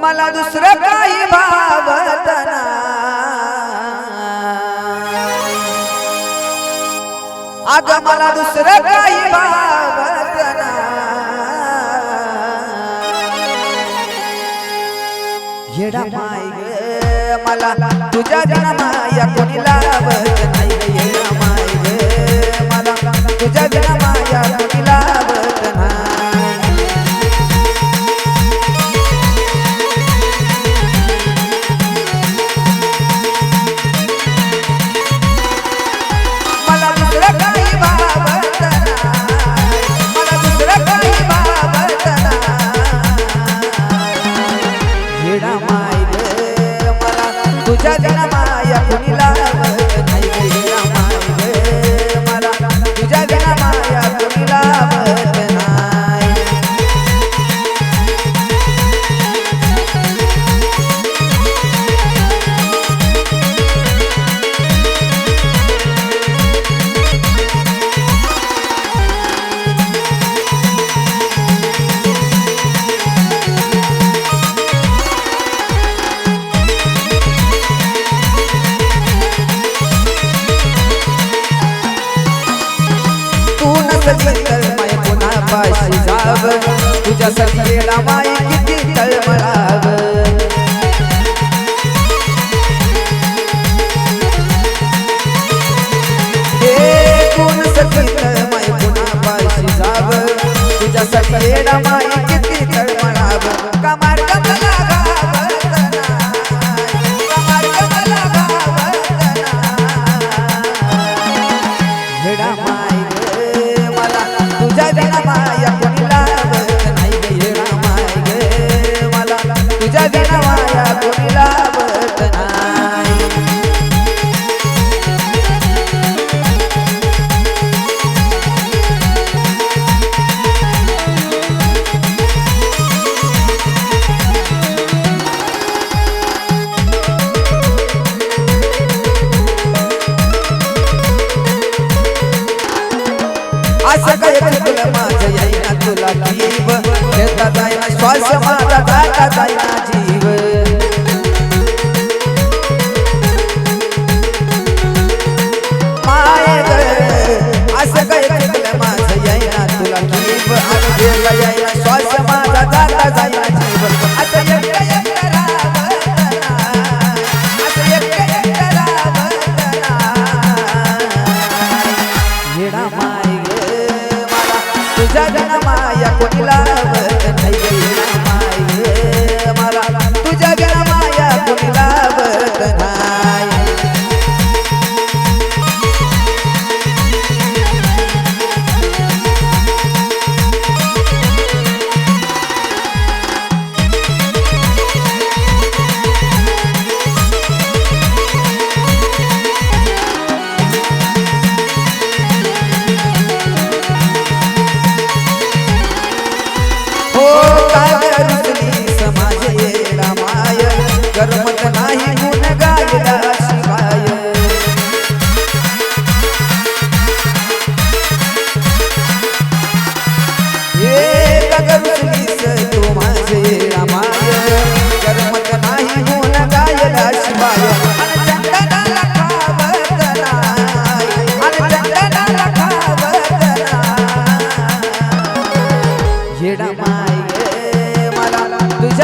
मला दुसरं काही भावत अग मला दुसरं काही भावत येडा माय मला तुझ्या जन्माया कोणी लावत Yeah. नसली तर माय पुन्हा जाव तुझ्यासाठी गेला माय किती तळमळा. असं काय तुला माझं येईना तुला जीव. घेता जाईना श्वास माझा जाता जाईना जीव. माय असं काय तुला माझं येईना तुला जीव. आणि येईना श्वास